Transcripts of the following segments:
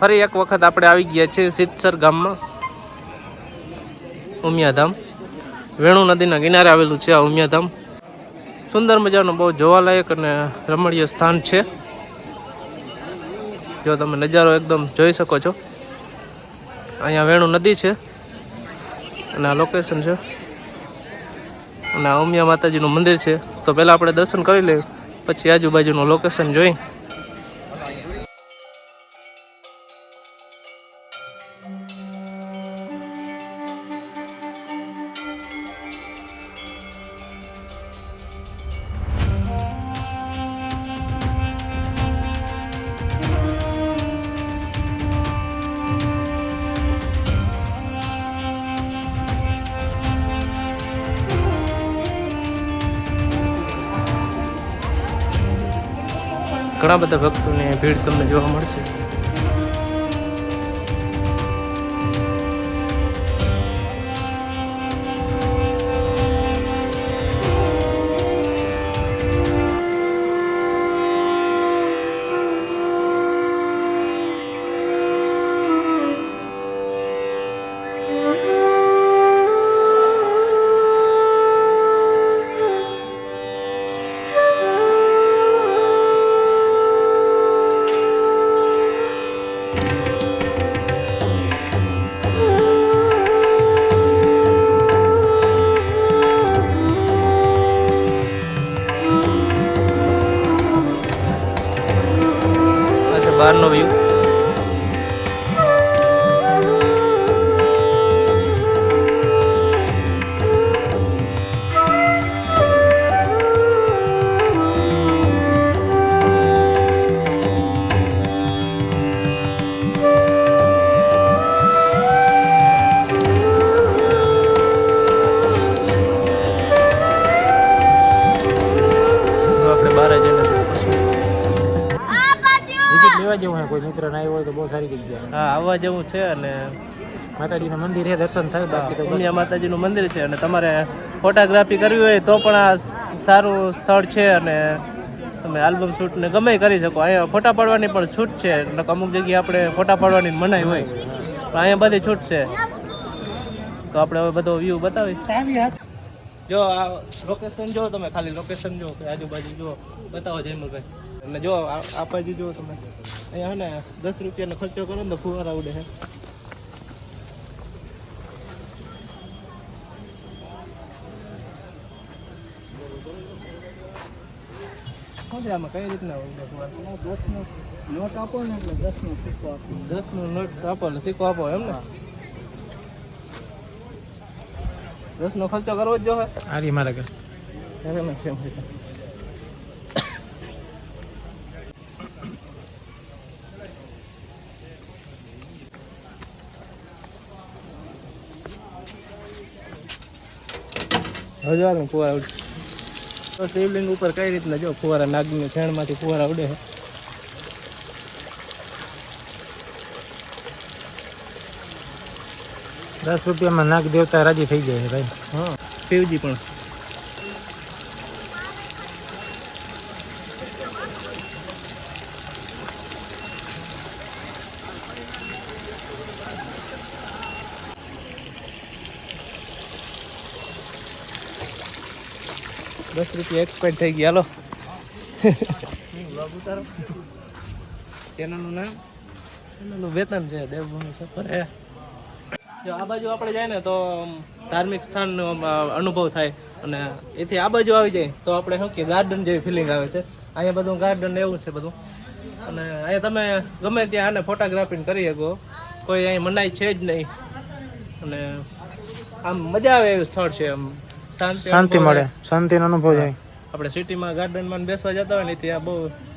ફરી એક વખત આપણે આવી ગયા છીએ સિદ્ધસર ગામમાં, ઉમિયાધામ. વેણુ નદીના કિનારે આવેલું છે આ ઉમિયાધામ. સુંદર મજાનું બહુ જોવાલાયક અને રમણીય સ્થાન છે. જો તમે નજારો એકદમ જોઈ શકો છો. અહીંયા વેણુ નદી છે અને આ લોકેશન છે. અને આ ઉમિયા માતાજીનું મંદિર છે. તો પહેલાં આપણે દર્શન કરી લઈએ, પછી આજુબાજુનું લોકેશન જોઈ. ઘણા બધા ભક્તોને ભીડ તમને જોવા મળશે. આ છે હા આવવા જેવું છે અને માતાજીનું મંદિર છે દર્શન થાય બાકી તો ઉમિયા માતાજીનું મંદિર છે અને તમારે ફોટોગ્રાફી કરવી હોય તો પણ આ સારું સ્થળ છે અને તમે આલ્બમ શૂટ ને ગમે કરી શકો. અહીંયા ફોટા પાડવાની પણ છૂટ છે એટલે અમુક જગ્યાએ આપણે ફોટા પાડવાની મનાઈ હોય. પણ અહીંયા બધી છૂટ છે. તો આપણે હવે બધો વ્યૂ બતાવી. જો આ લોકેશન જો તમે ખાલી લોકેશન જો આજુબાજુ જો બતાવો જયમલભાઈ. અને જો આ આ જો તમે. અહીંયા હે ને દસ રૂપિયાનો ખર્ચો કરો ને તો ફુવારા ઉડે છે આમાં? કઈ રીતના ઉડે ફુવારા? દસનો નોટ આપો ને એટલે દસનો સિક્કો આપો. દસ નો નોટ આપો ને સિક્કો આપો એમ ને? દસ નો ખર્ચો કરવો જ જોઈએ આરી મારા ઘર ત્યારે મેં સેમ છે હજાર ફુવારા ઉડે. તો શિવલિંગ ઉપર કઈ રીતના જો ફુવારા નાગની છેણમાંથી ફુવારા ઉડે છે? દસ રૂપિયામાં નાગ દેવતા રાજી થઈ જાય છે ભાઈ. હા. શિવજી પણ. દસ રૂપિયા એક્સપાયર થઈ ગયા. હાલો. ચેનલનું નામ? ચેનલનું વેતન છે, દેવભૂમિ સફર, હે. જો આ બાજુ આપણે જાય ને તો ધાર્મિક સ્થાનનો અનુભવ થાય. અને એથી આ બાજુ આવી જાય, તો આપણે શું કે ગાર્ડન જેવી ફિલિંગ આવે છે. અહીંયા બધું ગાર્ડન એવું છે બધું. અને અહીંયા તમે ગમે ત્યાં આને ફોટોગ્રાફી કરી શકો. કોઈ અહીં મનાઈ છે જ નહીં. અને આમ મજા આવે એવું સ્થળ છે, આમ. શાંતિ મળે. શાંતિનો અનુભવ જાય. આપણે સિટીમાં ગાર્ડનમાં બેસવા જતા હોય ને ત્યાં બહુ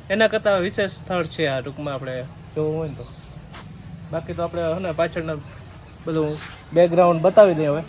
એના કરતાં વિશેષ સ્થળ છે આ ટૂંકમાં આપણે જોવું હોય ને તો. બાકી તો આપણે હે ને પાછળના બધું બેકગ્રાઉન્ડ બતાવી દઈએ હવે.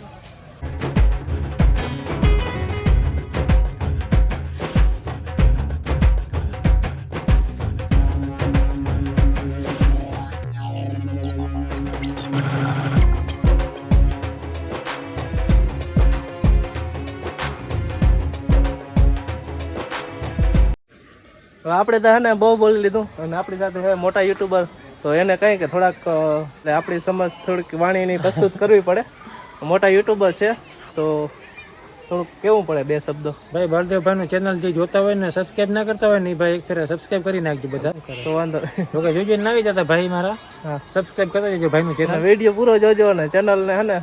આપણે તો હે ને બહુ બોલી લીધું. અને આપણી સાથે હવે મોટા યુટ્યુબર તો એને કહી કે થોડાક આપણી સમજ થોડીક વાણીની પ્રસ્તુત કરવી પડે. મોટા યુટ્યુબર છે તો થોડુંક કેવું પડે બે શબ્દો? ભાઈ બળદેવભાઈનું ચેનલ જે જોતા હોય ને સબસ્ક્રાઈબ ના કરતા હોય ને ભાઈ એક ફેરા સબસ્ક્રાઇબ કરી નાખજો બધા. તો વાંધો નહીં. જો કે જોજો ના આવી જતા ભાઈ મારા. હા. સબસ્ક્રાઇબ કરતા જજો ભાઈનું ચેનલ વીડિયો પૂરો જોજો ને ચેનલ ને હે ને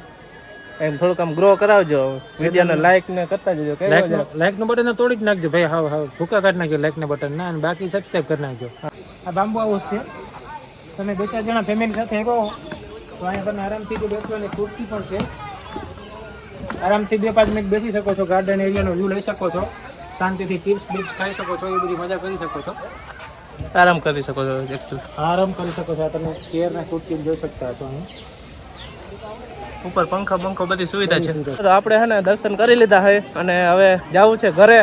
એમ થોડુંક આમ ગ્રો કરાવજો. વિડીયોને લાઈક ને કરતા જજો. લાઈકનું બટન તોડી જ નાખજો. ભાઈ હાવ હાવ ભૂકા કાઢી નાખજો લાઈક ને બટન ના અને બાકી સબસ્ક્રાઇબ કરી નાખજો. આ બાંબુ હાઉસ છે. તમે બે ચાર જણા ફેમિલી સાથે રહો તો અહીંયા તમે આરામથી બેસવાની ખુરશી પણ છે. આરામથી બે પાંચ મિનિટ બેસી શકો છો. ગાર્ડન એરિયાનો વ્યૂ લઈ શકો છો. શાંતિથી ચિપ્સ બિપ્સ ખાઈ શકો છો. એ બધી મજા કરી શકો છો. આરામ કરી શકો છો એકચ્યુઅલી આરામ કરી શકો છો. તમે ચેર ને ખુરશી જોઈ શકતા છો અહીં. ઉપર પંખા બંખો બધી સુવિધા છે. તો આપણે હે ને દર્શન કરી લીધા છે અને હવે જવું છે ઘરે.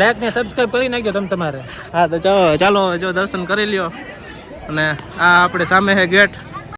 લાઈક ને સબસ્ક્રાઇબ કરી નાખ્યો તમે તમારે. હા તો ચાલો ચાલો જો દર્શન કરી લ્યો. અને આ આપણે સામે હે ગેટ.